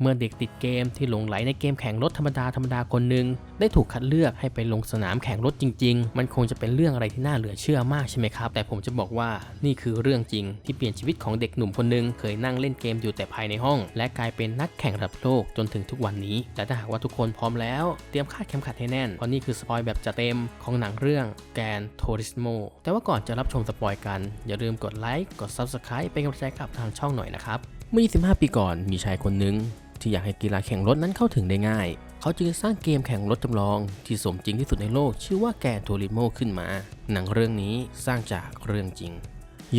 เมื่อเด็กติดเกมที่หลงไหลในเกมแข่งรถธรรมดาธรรมดาคนหนึ่งได้ถูกคัดเลือกให้ไปลงสนามแข่งรถจริง ๆ มันคงจะเป็นเรื่องอะไรที่น่าเหลือเชื่อมากใช่ไหมครับ แต่ผมจะบอกว่านี่คือเรื่องจริง ที่เปลี่ยนชีวิตของเด็กหนุ่มคนหนึ่งเคยนั่งเล่นเกมอยู่แต่ภายในห้อง และกลายเป็นนักแข่งระดับโลกจนถึงทุกวันนี้ แต่ถ้าหากว่าทุกคนพร้อมแล้วเตรียมคาดเข็มขัดให้แน่นเพราะนี่คือสปอยแบบจะเต็มของหนังเรื่องแกนโทริสโมแต่ว่าก่อนจะรับชมสปอยกันอย่าลืมกดไลค์กด Subscribe เป็นกำลังใจกับทางช่องหน่อยนะครับเมื่อ 25 ปีก่อนมีชายคนหนึ่ง ที่อยากให้กีฬาแข่งรถนั้นเข้าถึงได้ง่าย เขาจึงสร้างเกมแข่งรถจำลอง ที่สมจริงที่สุดในโลก ชื่อว่าแกนโทริโมขึ้นมา หนังเรื่องนี้สร้างจากเรื่องจริง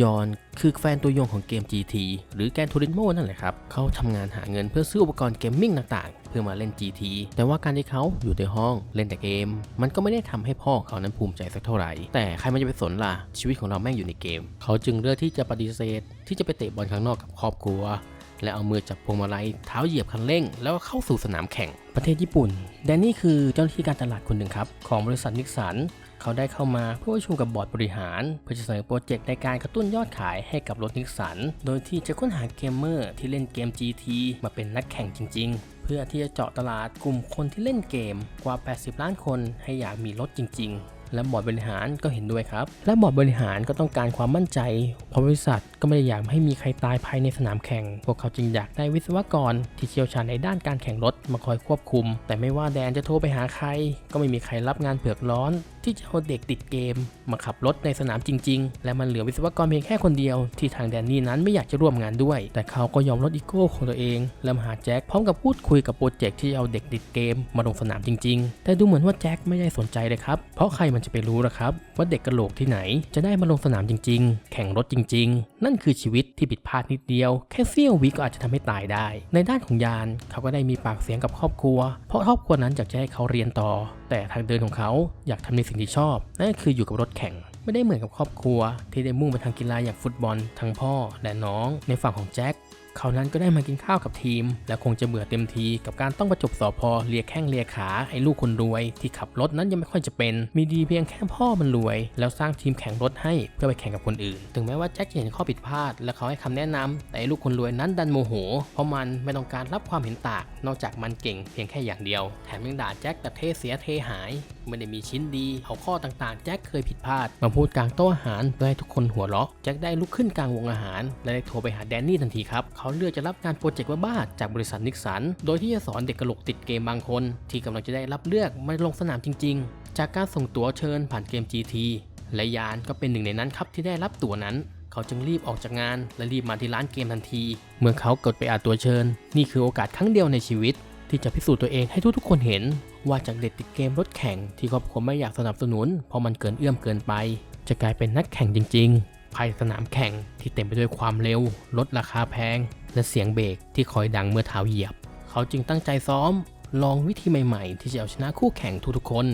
ยอนคือแฟนตัวยงของเกม GT หรือแกนโทริโมนั่นแหละครับ เขาทำงานหาเงินเพื่อซื้ออุปกรณ์เกมมิ่งต่างๆ เพื่อมาเล่น GT แต่ว่าการที่เขาอยู่ในห้องเล่นแต่เกม มันก็ไม่ได้ทำให้พ่อเขานั้นภูมิใจสักเท่าไหร่ แต่ใครมันจะไปสนล่ะชีวิตของเราแม่งอยู่ในเกม เขาจึงเลือกที่จะปฏิเสธ ที่จะไปเตะบอลข้างนอกกับครอบครัว และเอามือจับพวงมาลัยเท้าเหยียบคันเร่ง แล้วเข้าสู่สนามแข่ง ประเทศญี่ปุ่น แดนนี่คือเจ้าหน้าที่การตลาดคนหนึ่งครับ ของบริษัทนิกสัน เขาได้เข้ามาเพื่อประชุมกับบอร์ดบริหาร เพื่อจะเสนอโปรเจกต์ในการกระตุ้นยอดขายให้กับรถนิกสัน โดยที่จะค้นหาเกมเมอร์ที่เล่นเกม GT มาเป็นนักแข่งจริง ๆ เพื่อที่จะเจาะตลาดกลุ่มคนที่เล่นเกมกว่า 80 ล้านคนให้อยากมีรถจริง ๆ และบอร์ดบริหารก็เห็นด้วยครับ และบอร์ดบริหารก็ต้องการความมั่นใจเพราะบริษัทก็ไม่ได้อยากให้มีใครตายภายในสนามแข่ง พวกเขาจึงอยากได้วิศวกร ที่เชี่ยวชาญในด้านการแข่งรถมาคอยควบคุม แต่ไม่ว่าแดนจะโทรไปหาใคร ก็ไม่มีใครรับงานเผือกร้อนที่จะเอาเด็กติดเกม มาขับรถในสนามจริง ๆ และมันเหลือวิศวกรเพียงแค่คนเดียวที่ทางแดนนี่นั้นไม่อยากจะร่วมงานด้วย แต่เขาก็ยอมลดอีโก้ของตัวเองและมาหาแจ็คพร้อมกับพูดคุยกับโปรเจกต์ที่จะเอาเด็กติดเกม มาลงสนามจริง ๆ แต่ดูเหมือนว่าแจ็คไม่ได้สนใจเลยครับ เพราะใครมันจะไปรู้ล่ะครับ ว่าเด็กกระโหลกที่ไหน จะได้มาลงสนามจริง ๆ แข่งรถจริง ๆ นั่นคือชีวิตที่ผิดพลาดนิดเดียว แค่เสี้ยววิก็อาจจะทำให้ตายได้ ในด้านของยานเขาก็ได้มีปากเสียงกับครอบครัว เพราะครอบครัวนั้นอยากจะให้เขาเรียนต่อ แต่ทางเดินของเขาอยากทำในสิ่งที่ชอบ นั่นก็คืออยู่กับรถแข่ง ไม่ได้เหมือนกับครอบครัว ที่ได้มุ่งไปทางกีฬาอย่างฟุตบอล ทั้งพ่อและน้อง ในฝั่งของแจ็คเขานั้นก็ได้มากินข้าวกับทีม และคงจะเบื่อเต็มทีกับการต้องประจบสอพอเลียแข้งเลียขาไอ้ลูกคนรวย ที่ขับรถนั้นยังไม่ค่อยจะเป็น มีดีเพียงแค่พ่อมันรวย แล้วสร้างทีมแข่งรถให้เพื่อไปแข่งกับคนอื่น ถึงแม้ว่าแจ็คจะเห็นข้อผิดพลาด และเขาให้คำแนะนำแต่ไอ้ลูกคนรวยนั้นดันโมโห เพราะมันไม่ต้องการรับความเห็นต่างนอกจากมันเก่งเพียงแค่อย่างเดียว แถมยังด่าแจ็คแบบเทเสียเทหาย ไม่ได้มีชิ้นดีเอาข้อต่างๆ แจ็คเคยผิดพลาด มาพูดกลางโต๊ะอาหารเพื่อให้ทุกคนหัวเราะแจ็คได้ลุกขึ้นกลางวงอาหาร และได้โทรไปหาแดนนี่ทันทีครับเขาเลือกจะรับงานโปรเจกต์บ้าจากบริษัทนิกสัน โดยที่จะสอนเด็กกระโหลกติดเกมบางคน ที่กำลังจะได้รับเลือกมาลงสนามจริง ๆ จากการส่งตั๋วเชิญผ่านเกม GT และยานก็เป็นหนึ่งในนั้นครับที่ได้รับตั๋วนั้นเขาจึงรีบออกจากงานและรีบมาที่ร้านเกมทันที เมื่อเขากดไปอ่านตัวเชิญ นี่คือโอกาสครั้งเดียวในชีวิต ที่จะพิสูจน์ตัวเองให้ทุกๆ คนเห็น ว่าจากเด็กติดเกมรถแข่งที่ครอบครัวไม่อยากสนับสนุน เพราะมันเกินเอื้อมเกินไป จะกลายเป็นนักแข่งจริง ๆ ภายในสนามแข่งที่เต็มไปด้วยความเร็วรถราคาแพง และเสียงเบรกที่คอยดังเมื่อเท้าเหยียบ เขาจึงตั้งใจซ้อม ลองวิธีใหม่ๆ ที่จะเอาชนะคู่แข่งทุกๆคน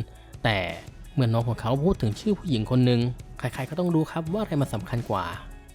แต่เมื่อน้องของเขาพูดถึงชื่อผู้หญิงคนหนึ่งใครๆก็ต้องรู้ครับว่าอะไรมันสำคัญกว่า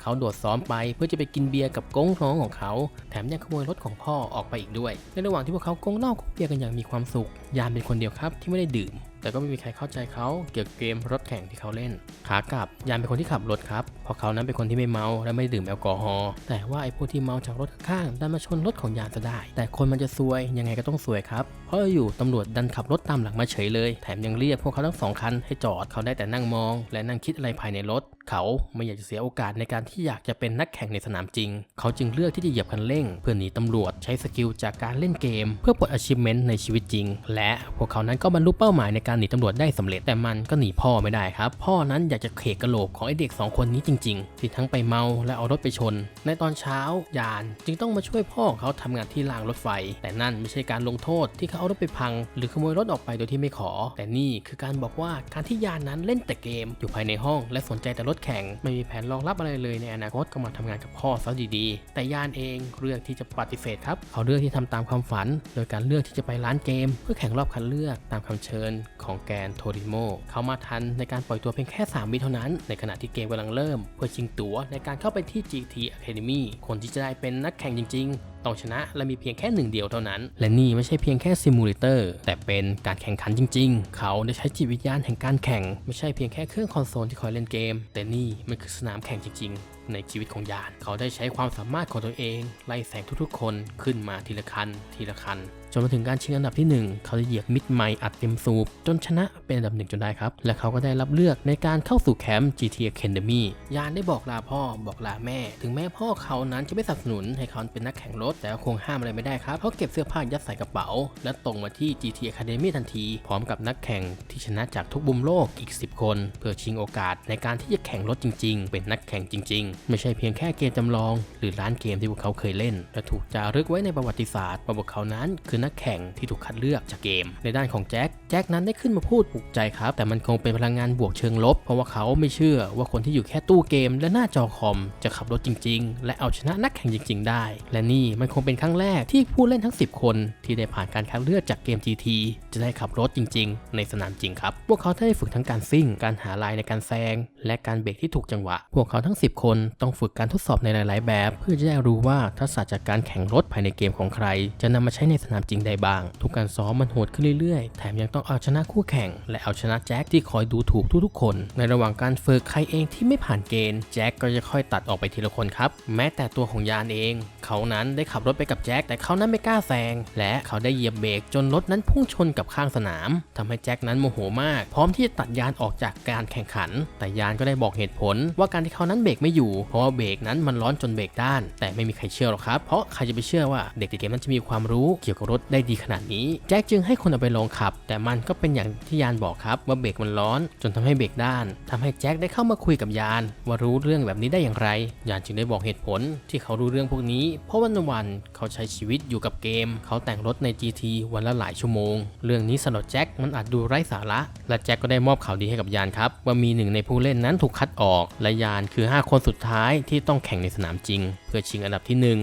เขาโดดซ้อมไปเพื่อจะไปกินเบียร์กับก้งท้องของเขา แถมยังขโมยรถของพ่อออกไปอีกด้วย ในระหว่างที่พวกเขาก้งเหล้าก้งเบียร์กันอย่างมีความสุข ยานเป็นคนเดียวครับที่ไม่ได้ดื่ม แต่ก็ไม่มีใครเข้าใจเขาเกี่ยวกับเกมรถแข่งที่เขาเล่น ขากลับยานเป็นคนที่ขับรถครับเพราะเขานั้นเป็นคนที่ไม่เมาและไม่ดื่มแอลกอฮอล์แต่ว่าไอ้พวกที่เมาจากรถข้างดันมาชนรถของยานซะได้ แต่คนมันจะซวยยังไงก็ต้องซวยครับเพราะอยู่ตำรวจดันขับรถตามหลังมาเฉยเลย แถมยังเรียกพวกเขาทั้งสองคันให้จอดเขาได้แต่นั่งมอง และนั่งคิดอะไรภายในรถ เขาไม่อยากจะเสียโอกาสในการที่อยากจะเป็นนักแข่งในสนามจริง เขาจึงเลือกที่จะเหยียบคันเร่ง เพื่อหนีตำรวจใช้สกิลจากการเล่นเกม เพื่อปลด achievement ในชีวิตจริง และพวกเขานั้นก็บรรลุเป้าหมายในการหนีตำรวจได้สำเร็จแต่มันก็หนีพ่อไม่ได้ครับ พ่อนั้นอยากจะเขกกระโหลกของไอเด็กสองคนนี้จริงๆ ที่ทั้งไปเมาและเอารถไปชน ในตอนเช้ายานจึงต้องมาช่วยพ่อของเขาทำงานที่รางรถไฟ แต่นั่นไม่ใช่การลงโทษที่เขาเอารถไปพัง หรือขโมยรถออกไปโดยที่ไม่ขอ แต่นี่คือการบอกว่าการที่ยานนั้นเล่นแต่เกม อยู่ภายในห้องและสนใจแต่รถแข่งไม่มีแผนรองรับอะไรเลยในอนาคตก็มาทำงานกับพ่อซะดีๆ แต่ยานเองเลือกที่จะปฏิเสธครับเขาเลือกที่ทำตามความฝัน โดยการเลือกที่จะไปร้านเกม เพื่อแข่งรอบคัดเลือกตามคำเชิญของแกนโทริโมเขามาทันในการปล่อยตัวเพียงแค่ 3 วิเท่านั้น ในขณะที่เกมกำลังเริ่ม เพื่อชิงตั๋วในการเข้าไปที่ GT Academy คนที่จะได้เป็นนักแข่งจริง ๆ ต้องชนะและมีเพียงแค่หนึ่งเดียวเท่านั้น และนี่ไม่ใช่เพียงแค่ซิมูเลเตอร์แต่เป็นการแข่งขันจริง ๆ เขาได้ใช้จิตวิญญาณแห่งการแข่ง ไม่ใช่เพียงแค่เครื่องคอนโซลที่คอยเล่นเกม แต่นี่มันคือสนามแข่งจริง ๆในชีวิตของยาน เขาได้ใช้ความสามารถของตัวเอง ไล่แสงทุกๆคนขึ้นมาทีละคัน ทีละคัน จนมาถึงการชิงอันดับที่ 1 เขาได้เหยียบมิดไมอัดเต็มสูบ จนชนะเป็นอันดับหนึ่งจนได้ครับ และเขาก็ได้รับเลือกในการเข้าสู่แคมป์ GT Academy ยานได้บอกลาพ่อบอกลาแม่ ถึงแม้พ่อเขานั้นจะไม่สนับสนุนให้เขาเป็นนักแข่งรถ แต่ก็คงห้ามอะไรไม่ได้ครับเขาเก็บเสื้อผ้ายัดใส่กระเป๋า และตรงมาที่ GT Academy ทันที พร้อมกับนักแข่งที่ชนะจากทุกมุมโลกอีก 10 คน เพื่อชิงโอกาสในการที่จะแข่งรถจริง ๆ เป็นนักแข่งจริง ๆ ไม่ใช่เพียงแค่เกมจำลอง หรือร้านเกมที่พวกเขาเคยเล่น และถูกจารึกไว้ในประวัติศาสตร์ว่าพวกเขานั้นคือนักแข่งที่ถูกคัดเลือกจากเกม ในด้านของแจ็คแจ็คนั้นได้ขึ้นมาพูดปลุกใจครับ แต่มันคงเป็นพลังงานบวกเชิงลบ เพราะว่าเขาไม่เชื่อว่าคนที่อยู่แค่ตู้เกมและหน้าจอคอมจะขับรถจริง ๆ และเอาชนะนักแข่งจริง ๆ ได้ และนี่มันคงเป็นครั้งแรกที่ผู้เล่นทั้ง 10 คนที่ได้ผ่านการคัดเลือกจากเกม GT จะได้ขับรถจริง ๆ ในสนามจริงครับ พวกเขาได้ฝึกทั้งการซิ่ง การหาลายในการแซง และการเบรกที่ถูกจังหวะ พวกเขาทั้ง 10 คนต้องฝึกการทดสอบในหลาย ๆ แบบ เพื่อจะได้รู้ว่าทักษะจากการแข่งรถภายในเกมของใคร จะนำมาใช้ในสนามจริงได้บ้าง ทุกการซ้อมมันโหดขึ้นเรื่อยๆ แถมยังต้องเอาชนะคู่แข่ง และเอาชนะแจ็คที่คอยดูถูกทุกๆคน ในระหว่างการฝึกใครเองที่ไม่ผ่านเกณฑ์แจ็คก็จะค่อยตัดออกไปทีละคนครับ แม้แต่ตัวของยานเอง เขานั้นได้ขับรถไปกับแจ็คแต่เขานั้นไม่กล้าแซงและเขาได้เหยียบเบรกจนรถนั้นพุ่งชนกับข้างสนามทำให้แจ็คนั้นโมโหมาก พร้อมที่จะตัดยานออกจากการแข่งขัน แต่ยานก็ได้บอกเหตุผล ว่าการที่เขานั้นเบรกไม่อยู่ เพราะว่าเบรกนั้นมันร้อนจนเบรกด้าน แต่ไม่มีใครเชื่อหรอกครับ เพราะใครจะไปเชื่อว่าเด็กในเกมนั้นจะมีความรู้เกี่ยวกับรถได้ดีขนาดนี้ แจ็คจึงให้คนเอาไปลองขับ แต่มันก็เป็นอย่างที่ยานบอกครับว่าเบรกมันร้อน จนทำให้เบรกด้านทำให้แจ็คได้เข้ามาคุยกับยาน ว่ารู้เรื่องแบบนี้ได้อย่างไร ยานจึงได้บอกเหตุผลที่เขารู้เรื่องพวกนี้ เพราะวันวันเขาใช้ชีวิตอยู่กับเกม เขาแต่งรถใน GT วันละหลายชั่วโมง เรื่องนี้สำหรับแจ็คมันอาจดูไร้สาระ และแจ็คก็ได้มอบข่าวดีให้กับยานครับ ว่ามีหนึ่งในผู้เล่นนั้นถูกคัดออก และยานคือ 5 คนสุดท้ายที่ต้องแข่งในสนามจริง เพื่อชิงอันดับที่หนึ่ง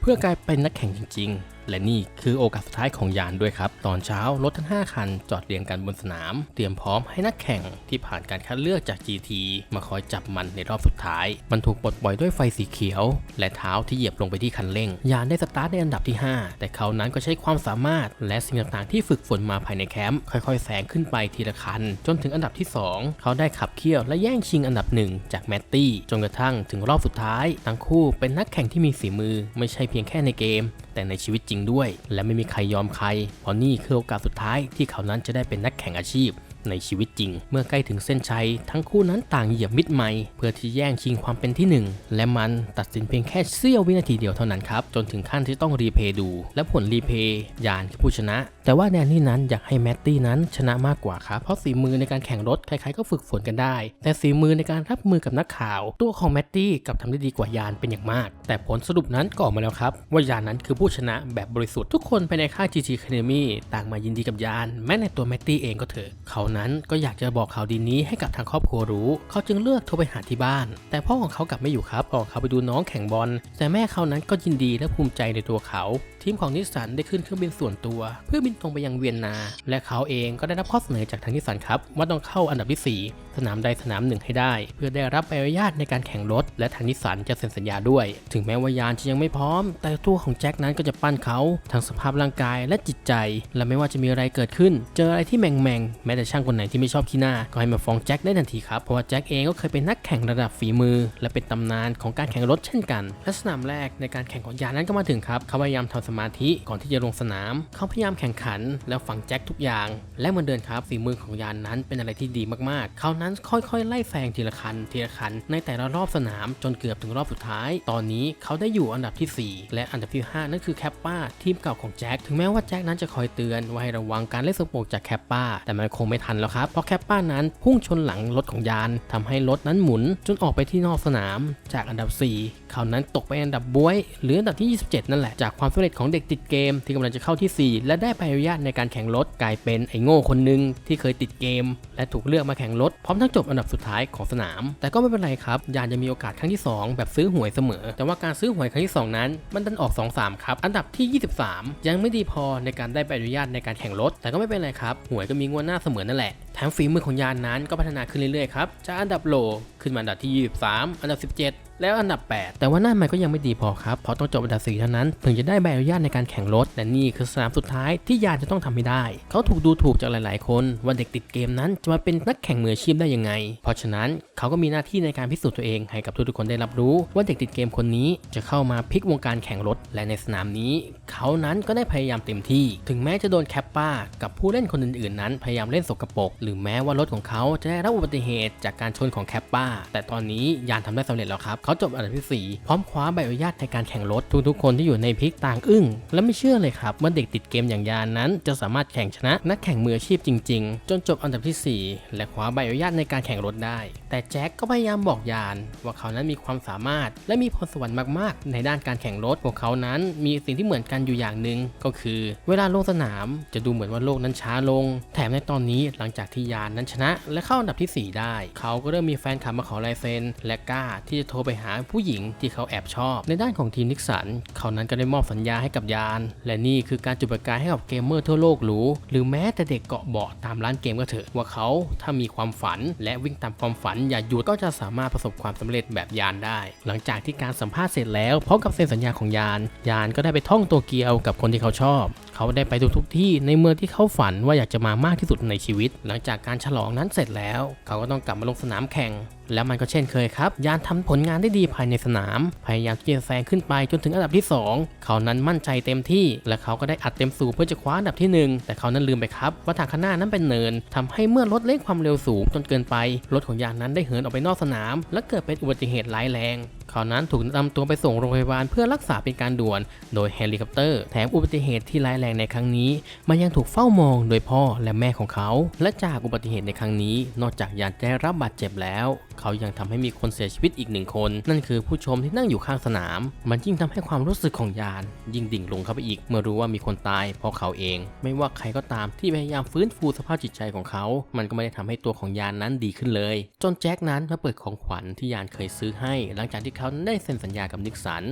เพื่อกลายเป็นนักแข่งจริง ๆ และนี่คือโอกาสสุดท้ายของยานด้วยครับ ตอนเช้ารถทั้ง 5 คัน จอดเรียงกันบนสนาม เตรียมพร้อมให้นักแข่งที่ผ่านการคัดเลือกจาก GT มาคอยจับมันในรอบสุดท้าย มันถูกปลดปล่อยด้วยไฟสีเขียว และเท้าที่เหยียบลงไปที่คันเร่ง ยานได้สตาร์ทในอันดับที่ 5 แต่เขานั้นก็ใช้ความสามารถ และสิ่งต่างๆที่ฝึกฝนมาภายในแคมป์ค่อยๆแซงขึ้นไปทีละคัน จนถึงอันดับที่ 2 เขาได้ขับเคี่ยวและแย่งชิงอันดับหนึ่งจากแมตตี้จนกระทั่งถึงรอบสุดท้ายทั้งคู่เป็นนักแข่งที่มีฝีมือ ไม่ใช่เพียงแค่ในเกม แต่ในชีวิตจริงด้วย และไม่มีใครยอมใคร เพราะนี่คือโอกาสสุดท้ายที่เขานั้นจะได้เป็นนักแข่งอาชีพในชีวิตจริง เมื่อใกล้ถึงเส้นชัย ทั้งคู่นั้นต่างเหยียบมิดไม้เพื่อที่แย่งชิงความเป็นที่หนึ่งและมันตัดสินเพียงแค่เสี้ยววินาทีเดียวเท่านั้นครับ จนถึงขั้นที่ต้องรีเพย์ดู และผลรีเพย์ยานคือผู้ชนะ แต่ว่าแดนนี่นั้นอยากให้แมตตี้นั้นชนะมากกว่าครับ เพราะฝีมือในการแข่งรถใครๆก็ฝึกฝนกันได้ แต่ฝีมือในการรับมือกับนักข่าว ตัวของแมตตี้กลับทำได้ดีกว่ายานเป็นอย่างมาก แต่ผลสรุปนั้นก็ออกมาแล้วครับ ว่ายานนั้นคือผู้ชนะแบบบริสุทธิ์ทุกคนภายในค่าย GT Academy ต่างมายินดีกับยาน แม้ในตัวแมตตี้เองก็เถอะ เขานั้นก็อยากจะบอกข่าวดีนี้ให้กับทางครอบครัวรู้ เขาจึงเลือกโทรไปหาที่บ้าน แต่พ่อของเขากลับไม่อยู่ครับพ่อของเขาไปดูน้องแข่งบอลแต่แม่เขานั้นก็ยินดีและภูมิใจในตัวเขา ทีมของนิสสันได้ขึ้นเครื่องบินส่วนตัว เพื่อบินตรงไปยังเวียนนา และเขาเองก็ได้รับข้อเสนอจากทางนิสสันครับว่าต้องเข้าอันดับที่4 สนามใดสนามหนึ่งให้ได้ เพื่อได้รับใบอนุญาตในการแข่งรถ และทางนิสสันจะเซ็นสัญญาด้วย ถึงแม้ว่ายานจะยังไม่พร้อม แต่ตัวของแจ็คนั้นก็จะปั้นเขาทั้งสภาพร่างกายและจิตใจ และไม่ว่าจะมีอะไรเกิดขึ้น เจออะไรที่แมงแมงแม้แต่ช่างคนไหนที่ไม่ชอบขี้หน้า ก็ให้มาฟ้องแจ็คได้ทันทีครับเพราะว่าแจ็คเองก็เคยเป็นนักแข่งระดับฝีมือ และเป็นตำนานของการแข่งรถเช่นกันและสนามแรกในการแข่งของยานนั้นก็มาถึงครับเขาพยายามทำสมาธิก่อนที่จะลงสนาม เขาพยายามแข่งขัน แล้วฝังแจ็คทุกอย่าง และเหมือนเดินครับฝีมือของยานนั้นเป็นอะไรที่ดีมากๆ เขานั้นค่อยๆ ไล่แซงทีละคันทีละคันในแต่ละรอบสนามจนเกือบถึงรอบสุดท้าย ตอนนี้เขาได้อยู่อันดับทีสี่ 4 และอันดับที่ 5 นั่นคือแคปป้าทีมเก่าของแจ็คถึงแม้ว่าแจ็คนั้นจะคอยเตือนว่าให้ระวังการเล่นสโปกจากแคปป้าแต่มันคงไม่ทันแล้วครับเพราะแคปป้านั้นพุ่งชนหลังรถของยานทำให้รถนั้นหมุนจนออกไปที่นอกสนาม จากอันดับ 4 เขานั้นตกไปอันดับบวยหรืออันดับที่ 27 นั่นแหละ จากความสำเร็จของเด็กติดเกม ที่กำลังจะเข้าที่ 4 และได้ใบอนุญาตในการแข่งรถกลายเป็นไอ้โง่คนหนึ่งที่เคยติดเกม และถูกเลือกมาแข่งรถพรมทั้งจบอันดับสุดท้ายของสนาม แต่ก็ไม่เป็นไรครับ ยานจะมีโอกาสครั้งที่ 2 แบบซื้อหวยเสมอ แต่ว่าการซื้อหวยครั้งที่ 2 นั้น มันดันออก 2-3 ครับ อันดับที่ 23 ยังไม่ดีพอในการได้ใบอนุญาตในการแข่งรถ แต่ก็ไม่เป็นไรครับ หวยก็มีงวดหน้าเสมอนั่นแหละ แถมฝีมือของยานนั้นก็พัฒนาขึ้นเรื่อยๆครับ จากอันดับโลขึ้นมาอันดับที่ 23 อันดับ 17 แล้วอันดับ 8 แต่ว่านั่นมันก็ยังไม่ดีพอครับ เพราะต้องจบอันดับ4เท่านั้น ถึงจะได้ใบอนุญาตในการแข่งรถ และนี่คือสนามสุดท้ายที่ยานจะต้องทำให้ได้ เขาถูกดูถูกจากหลายๆ คน ว่าเด็กติดเกมนั้นจะมาเป็นนักแข่งมืออาชีพได้ยังไง เพราะฉะนั้นเขาก็มีหน้าที่ในการพิสูจน์ตัวเองให้กับทุกๆคนได้รับรู้ว่าเด็กติดเกมคนนี้จะเข้ามาพลิกวงการแข่งรถ และในสนามนี้ เขานั้นก็ได้พยายามเต็มที่ ถึงแม้จะโดนแคปป้ากับผู้เล่นคนอื่นๆ นั้นพยายามเล่นสกปรกหรือแม้ว่ารถของเขาจะได้รับอุบัติเหตุจากการชนของแคปป้า แต่ตอนนี้ยานทำได้สำเร็จแล้วครับ เขาจบอันดับที่ 4 พร้อมคว้าใบอนุญาตในการแข่งรถ ทุกๆคนที่อยู่ในพิกต่างอึ้ง และไม่เชื่อเลยครับว่าเด็กติดเกมอย่างยานนั้น จะสามารถแข่งชนะนักแข่งมืออาชีพจริง ๆ จนจบอันดับทีสี่ 4 และคว้าใบอนุญาตในการแข่งรถได้ แต่แจ็คก็พยายามบอกยาน ว่าเขานั้นมีความสามารถ และมีพรสวรรค์มากๆ ในด้านการแข่งรถพวกเขานั้น มีสิ่งที่เหมือนกันอยู่อย่างหนึ่งก็คือ เวลาลงสนามจะดูเหมือนว่าโลกนั้นช้าลง แถมในตอนนี้หลังจากที่ยานนั้นชนะ และเข้าอันดับทีสี่ 4 ได้ เขาก็เริ่มมีแฟนคลับมาขอลายเซ็นและกล้าที่จะโทรไปหาผู้หญิงที่เขาแอบชอบ ในด้านของทีมนิกสัน เขานั้นก็ได้มอบสัญญาให้กับยาน และนี่คือการจุดประกายให้กับเกมเมอร์ทั่วโลกรู้ หรือแม้แต่เด็กเกาะเบาะตามร้านเกมก็เถอะว่าเขาถ้ามีความฝัน และวิ่งตามความฝันอย่าหยุดก็จะสามารถประสบความสำเร็จแบบยานได้ หลังจากที่การสัมภาษณ์เสร็จแล้วพร้อมกับเซ็นสัญญาของยาน ยานก็ได้ไปท่องโตเกียวกับคนที่เขาชอบ เขาได้ไปดูทุกที่ในเมืองที่เขาฝันว่าอยากจะมามากที่สุดในชีวิตหลังจากการฉลองนั้นเสร็จแล้ว เขาก็ต้องกลับมาลงสนามแข่ง แล้วมันก็เช่นเคยครับ ยานทำผลงานได้ดีภายในสนาม พยายามที่จะแซงขึ้นไปจนถึงอันดับที่ 2 เขานั้นมั่นใจเต็มที่ และเขาก็ได้อัดเต็มสูบเพื่อจะคว้าอันดับที่ 1 แต่เขานั้นลืมไปครับว่าทางข้างหน้านั้นเป็นเนินทำให้เมื่อรถเร่งความเร็วสูงจนเกินไป รถของยานนั้นได้เหินออกไปนอกสนาม และเกิดเป็นอุบัติเหตุร้ายแรง เขานั้นถูกนำตัวไปส่งโรงพยาบาลเพื่อรักษาเป็นการด่วน โดยเฮลิคอปเตอร์ แถมอุบัติเหตุที่ร้ายแรงในครั้งนี้ มันยังถูกเฝ้ามองโดยพ่อและแม่ของเขา และจากอุบัติเหตุในครั้งนี้ นอกจากยานจะได้รับบาดเจ็บแล้วเขายังทำให้มีคนเสียชีวิตอีกหนึ่งคน นั่นคือผู้ชมที่นั่งอยู่ข้างสนาม มันยิ่งทำให้ความรู้สึกของยาน ยิ่งดิ่งลงเข้าไปอีก เมื่อรู้ว่ามีคนตายเพราะเขาเอง ไม่ว่าใครก็ตามที่พยายามฟื้นฟูสภาพจิตใจของเขา มันก็ไม่ได้ทำให้ตัวของยานนั้นดีขึ้นเลย จนแจ็คนั้นมาเปิดของขวัญที่ยานเคยซื้อให้ หลังจากที่เขาได้เซ็นสัญญากับนิกสัน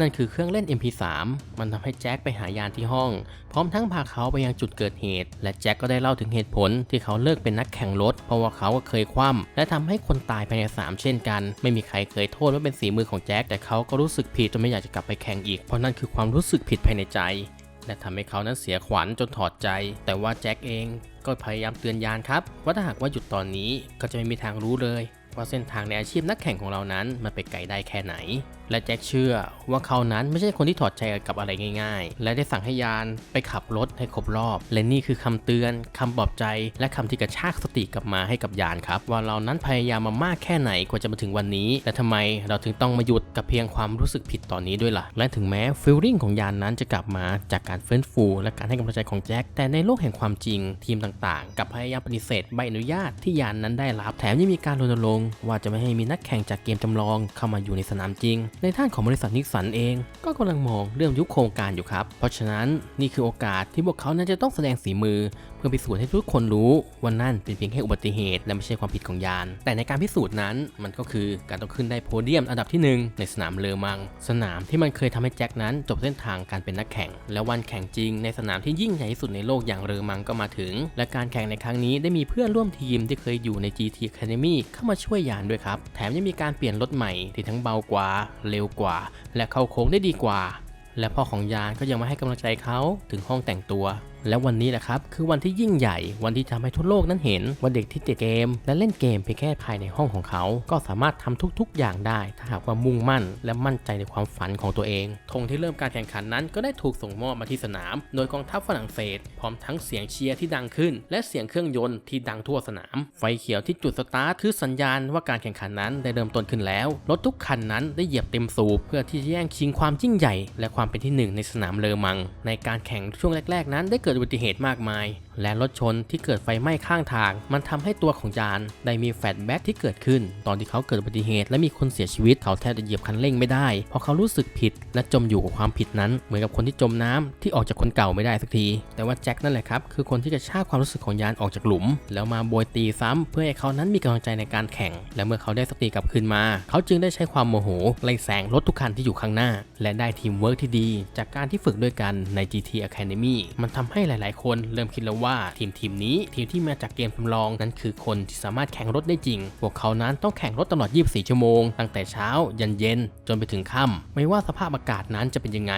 นั่นคือเครื่องเล่น MP3 มันทำให้แจ็คไปหายานที่ห้อง พร้อมทั้งพาเขาไปยังจุดเกิดเหตุ และแจ็คก็ได้เล่าถึงเหตุผลที่เขาเลิกเป็นนักแข่งรถ เพราะว่าเขาก็เคยคว่ำและทำให้คนตายภายในสามเช่นกัน ไม่มีใครเคยโทษว่าเป็นสีมือของแจ็คแต่เขาก็รู้สึกผิดจนไม่อยากจะกลับไปแข่งอีกเพราะนั่นคือความรู้สึกผิดภายในใจ และทำให้เขานั้นเสียขวัญจนถอดใจ แต่ว่าแจ็คเองก็พยายามเตือนยานครับว่าถ้าหากว่าหยุดตอนนี้ก็จะไม่มีทางรู้เลย ว่าเส้นทางในอาชีพนักแข่งของเรานั้นมันไปไกลได้แค่ไหนและแจ็คเชื่อว่าเขานั้นไม่ใช่คนที่ถอดใจกับอะไรง่าย ๆ และได้สั่งให้ยานไปขับรถให้ครบรอบ และนี่คือคำเตือนคำปลอบใจ และคำที่กระชากสติกลับมาให้กับยานครับ ว่าเรานั้นพยายามมามากแค่ไหนกว่าจะมาถึงวันนี้ และทำไมเราถึงต้องมาหยุดกับเพียงความรู้สึกผิดตอนนี้ด้วยล่ะ และถึงแม้ฟีลลิ่งของยานนั้นจะกลับมาจากการเฟื้นฟู และการให้กำลังใจของแจ็คแต่ในโลกแห่งความจริงทีมต่างๆกับพยายามปฏิเสธใบอนุญาตที่ยานนั้นได้รับแถมยังมีการรณรงค์ว่าจะไม่ให้มีนักแข่งจากเกมจำลองเข้ามาอยู่ในสนามจริงในท่านของบริษัทนิกสันเอง ก็กำลังมองเรื่องยุคโครงการอยู่ครับ เพราะฉะนั้นนี่คือโอกาสที่พวกเขานั้นจะต้องแสดงสีมือเพื่อพิสูจน์ให้ทุกคนรู้ว่านั่นเป็นเพียงแค่อุบัติเหตุและไม่ใช่ความผิดของยาน แต่ในการพิสูจน์นั้นมันก็คือการต้องขึ้นได้โพเดียมอันดับที่หนึ่งในสนามเลอมัง สนามที่มันเคยทำให้แจ็คนั้นจบเส้นทางการเป็นนักแข่ง และวันแข่งจริงในสนามที่ยิ่งใหญ่ที่สุดในโลกอย่างเลอมังก็มาถึง และการแข่งในครั้งนี้ได้มีเพื่อนร่วมทีมที่เคยอยู่ใน GT Academy เข้ามาช่วยยานด้วยครับ แถมยังมีการเปลี่ยนรถใหม่ที่ทั้งเบากว่า เร็วกว่า และเข้าโค้งได้ดีกว่า และพ่อของยานก็ยังมาให้กำลังใจเขาถึงห้องแต่งตัว และวันนี้แหละครับคือวันที่ยิ่งใหญ่วันที่ทำให้ทั่วโลกนั้นเห็นว่าเด็กที่ติดเกม และเล่นเกมเพียงแค่ภายในห้องของเขา ก็สามารถทำทุกๆ อย่างได้ ถ้าหากว่ามุ่งมั่น และมั่นใจในความฝันของตัวเองธงที่เริ่มการแข่งขันนั้นก็ได้ถูกส่งมอบมาที่สนาม โดยกองทัพฝรั่งเศส พร้อมทั้งเสียงเชียร์ที่ดังขึ้น และเสียงเครื่องยนต์ที่ดังทั่วสนาม ไฟเขียวที่จุดสตาร์ทคือสัญญาณว่าการแข่งขันนั้นได้เริ่มต้นขึ้นแล้วรถทุกคันนั้นได้เหยียบเต็มสูบเพื่อที่จะแย่งชิงความยิ่งใหญ่ และความเป็นที่หนึ่งในสนามเลอมัง ในการแข่งช่วงแรก ๆ นั้นได้เกิดอุบัติเหตุมากมาย และรถชนที่เกิดไฟไหม้ข้างทาง มันทำให้ตัวของยานได้มีแฟลชแบ็กที่เกิดขึ้น ตอนที่เขาเกิดอุบัติเหตุและมีคนเสียชีวิตเขาแทบจะเหยียบคันเร่งไม่ได้ เพราะเขารู้สึกผิดและจมอยู่กับความผิดนั้น เหมือนกับคนที่จมน้ำที่ออกจากคนเก่าไม่ได้สักที แต่ว่าแจ็คนั่นแหละครับคือคนที่จะชากความรู้สึกของยานออกจากหลุม แล้วมาโบยตีซ้ำเพื่อให้เขานั้นมีกำลังใจในการแข่ง และเมื่อเขาได้สติกลับคืนมา เขาจึงได้ใช้ความโมโหไล่แซงรถทุกคันที่อยู่ข้างหน้า และได้ทีมเวิร์กที่ดี จากการที่ฝึกด้วยกันใน GT Academy มันทำให้หลาย ๆ คนเริ่มคิดแล้วว่าว่าทีมทีมนี้ทีมที่มาจากเกมจำลองนั้นคือคนที่สามารถแข่งรถได้จริง พวกเขานั้นต้องแข่งรถตลอด 24 ชั่วโมง ตั้งแต่เช้า ยันเย็น จนไปถึงค่ำไม่ว่าสภาพอากาศนั้นจะเป็นยังไง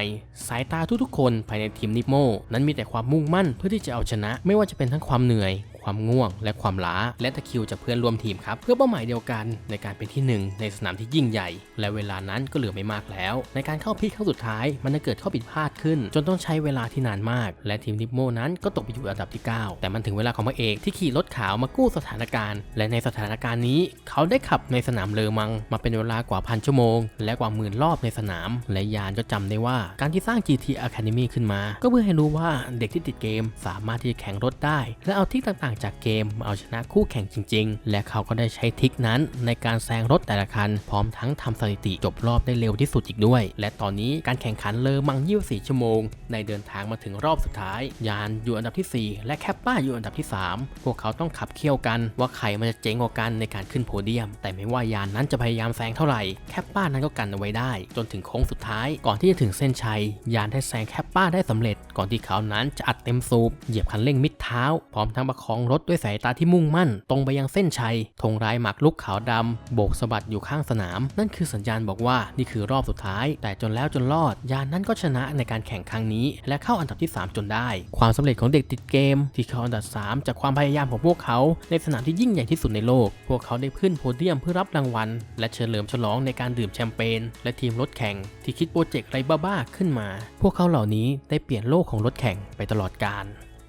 สายตาทุกๆ คนภายในทีมนิโมนั้นมีแต่ความมุ่งมั่นเพื่อที่จะเอาชนะ ไม่ว่าจะเป็นทั้งความเหนื่อย ความง่วง และความล้า และตะคิวจากเพื่อนร่วมทีมครับ เพื่อเป้าหมายเดียวกันในการเป็นที่หนึ่งในสนามที่ยิ่งใหญ่ และเวลานั้นก็เหลือไม่มากแล้ว ในการเข้าพีคครั้งสุดท้าย มันได้เกิดข้อผิดพลาดขึ้น จนต้องใช้เวลาที่นานมาก และทีมนิปโมนั้นก็ตกไปอยู่อันดับที่ 9 แต่มันถึงเวลาของพระเอกที่ขี่รถขาวมากู้สถานการณ์ และในสถานการณ์นี้ เขาได้ขับในสนามเลอมัง มาเป็นเวลากว่าพันชั่วโมง และกว่าหมื่นรอบในสนาม และยานก็จำได้ว่าการที่สร้าง GT Academy ขึ้นมา ก็เพื่อให้รู้ว่าเด็กที่ติดเกมสามารถที่จะแข่งรถได้ และเอาทริคต่างจากเกมมาเอาชนะคู่แข่งจริง ๆ และเขาก็ได้ใช้ทิคนั้นในการแซงรถแต่ละคัน พร้อมทั้งทำสถิติจบรอบได้เร็วที่สุดอีกด้วย และตอนนี้การแข่งขันเลอมัง24ชั่วโมง ในเดินทางมาถึงรอบสุดท้าย ยานอยู่อันดับที่ 4 และแคปป้าอยู่อันดับที่ 3 พวกเขาต้องขับเคี่ยวกันว่าใครมันจะเจ๋งกว่ากันในการขึ้นโพเดียม แต่ไม่ว่ายานนั้นจะพยายามแซงเท่าไหร่แคปป้านั้นก็กันเอาไว้ได้ จนถึงโค้งสุดท้าย ก่อนที่จะถึงเส้นชัย ยานได้แซงแคปป้าได้สำเร็จ ก่อนที่เขานั้นจะอัดเต็มสูบเหยียบคันเร่งมิดเท้า พร้อมทั้งประคองรถด้วยสายตาที่มุ่งมั่น ตรงไปยังเส้นชัยธงร้ายหมากลุกขาวดำโบกสะบัดอยู่ข้างสนาม นั่นคือสัญญาณบอกว่านี่คือรอบสุดท้าย แต่จนแล้วจนรอด ยานนั้นก็ชนะในการแข่งครั้งนี้ และเข้าอันดับที่ 3 จนได้ ความสำเร็จของเด็กติดเกม ที่เข้าอันดับ 3 จากความพยายามของพวกเขา ในสนามที่ยิ่งใหญ่ที่สุดในโลก พวกเขาได้ขึ้นโพเดียมเพื่อรับรางวัล และเฉลิมฉลองในการดื่มแชมเปญและทีมรถแข่ง ที่คิดโปรเจกต์ไรบ้าๆขึ้นมา พวกเขาเหล่านี้ได้เปลี่ยนโลกของรถแข่งไปตลอดกาล